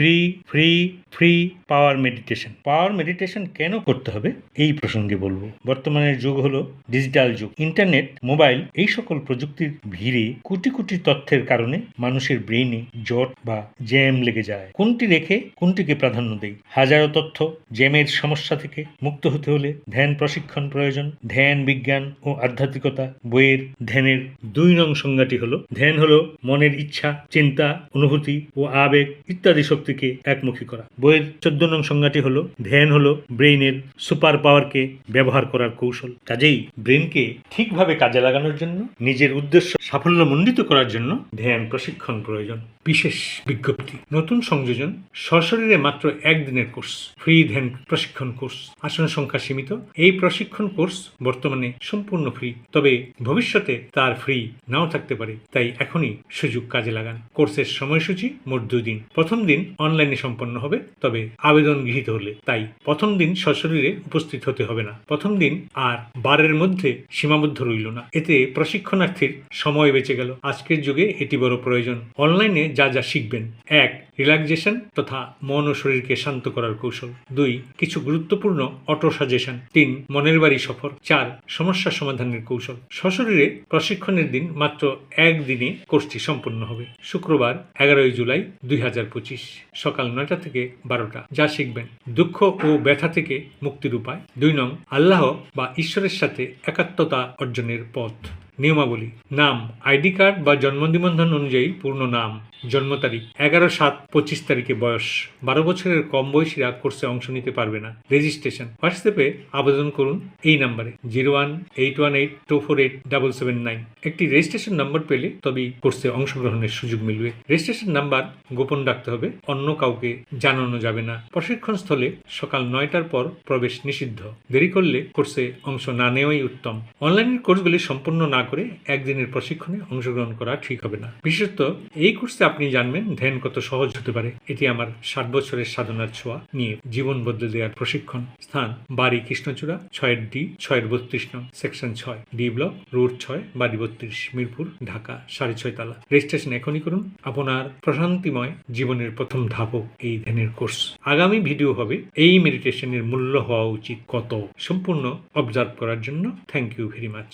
Free free free power meditation. Power meditation কেন করতে হবে? এই প্রসঙ্গে বলব। বর্তমানের যুগ হলো ডিজিটাল যুগ। ইন্টারনেট, মোবাইল এই সকল প্রযুক্তির ভিড়ে কোটি কোটি তথ্যের কারণে মানুষের ব্রেইনে জট বা জ্যাম লেগে যায়। কোনটি রেখে কোনটিকে প্রাধান্য দেই? হাজারো তথ্য জ্যামের সমস্যা থেকে মুক্ত হতে হলে ধ্যান প্রশিক্ষণ প্রয়োজন। ধ্যান বিজ্ঞান ও আধ্যাত্মিকতা বইয়ের ধ্যানের দুই নং সংজ্ঞাটি হলো, ধ্যান হলো মনের ইচ্ছা, চিন্তা, অনুভূতি ও আবেগ ইত্যাদি শক্তিকে একমুখী করা। বইয়ের চোদ্দ নং সংজ্ঞাটি হলো ধ্যান হলো ব্রেইনের সুপার পাওয়ারকে ব্যবহার করার কৌশল। কাজেই ব্রেনকে ঠিকভাবে কাজে লাগানোর জন্য, নিজের উদ্দেশ্য সাফল্যমণ্ডিত করার জন্য ধ্যান প্রশিক্ষণ প্রয়োজন। বিশেষ বিজ্ঞপ্তি। নতুন সংযোজন, সশরীরে মাত্র একদিনের কোর্স, ফ্রি ধ্যান প্রশিক্ষণ কোর্স, আসন সংখ্যা সীমিত। এই প্রশিক্ষণ কোর্স বর্তমানে সম্পূর্ণ ফ্রি, তবে ভবিষ্যতে তার ফ্রি নাও থাকতে পারে, তাই এখনই সুযোগ কাজে লাগান। কোর্সের সময়সূচি মোট দুই দিন। প্রথম দিন অনলাইনে সম্পন্ন হবে, তবে আবেদন গৃহীত হলে, তাই প্রথম দিন সশরীরে উপস্থিত হতে হবে না। প্রথম দিন আর বারের মধ্যে সীমাবদ্ধ রইল না। এতে প্রশিক্ষণার্থীর সময় বেঁচে গেল। আজকের যুগে এটি বড় প্রয়োজন। অনলাইনে যা যা শিখবেন। এক রিল্যাক্সেশন তথা মন ও শরীরকে শান্ত করার কৌশল। দুই, কিছু গুরুত্বপূর্ণ অটো সাজেশন তিন, মনের বাড়ি সফর। চার, সমস্যা সমাধানের কৌশল। সশরীরে প্রশিক্ষণের দিন মাত্র একদিনে কোর্সটি সম্পন্ন হবে। শুক্রবার, এগারোই জুলাই, দুই হাজার পঁচিশ। সকাল নয়টা থেকে বারোটা। যা শিখবেন। দুঃখ ও ব্যথা থেকে মুক্তির উপায়। দুই নং, আল্লাহ বা ঈশ্বরের সাথে একাত্মতা অর্জনের পথ। নিয়মাবলী। নাম, আইডি কার্ড বা জন্ম নিবন্ধন অনুযায়ী পূর্ণ নাম। জন্ম তারিখ। এগারো সাত পঁচিশ তারিখে বয়স। বারো বছরের কম বয়সীরা কোর্সে অংশ নিতে পারবে না। রেজিস্ট্রেশন। হোয়াটসঅ্যাপে আবেদন করুন এই নাম্বারে। Zero one eight one eight two four eight double seven nine. একটি রেজিস্ট্রেশন নাম্বার পেলে তবেই কোর্সে অংশগ্রহণের সুযোগ মিলবে। রেজিস্ট্রেশন নাম্বার গোপন রাখতে হবে। অন্য কাউকে জানানো যাবে না। প্রশিক্ষণ স্থলে সকাল নয়টার পর প্রবেশ নিষিদ্ধ। দেরি করলে কোর্সে অংশ না নেওয়াই উত্তম। অনলাইনের কোর্সগুলি সম্পূর্ণ না করে একদিনের প্রশিক্ষণে অংশগ্রহণ করা ঠিক হবে না। বিশেষত এই কোর্সে আপনি জানবেন ধ্যান কত সহজ হতে পারে। এটি আমার ষাট বছরের সাধনার ছোঁয়া নিয়ে জীবন বদলে দেওয়ার প্রশিক্ষণ। স্থান বাড়ি কৃষ্ণচূড়া, ছয়ের ডি, ছয়ের বত্রিশ নং, সেকশন ছয়, ডি ব্লক, রোড ছয়, বাড়ি বত্রিশ, মিরপুর, ঢাকা, সাড়ে ছয় তালা। রেজিস্ট্রেশন এখনই করুন। আপনার প্রশান্তিময় জীবনের প্রথম ধাপও এই ধ্যানের কোর্স। আগামী ভিডিও হবে এই মেডিটেশনের মূল্য হওয়া উচিত কত? সম্পূর্ণ অবজার্ভ করার জন্য থ্যাংক ইউ ভেরি মাচ।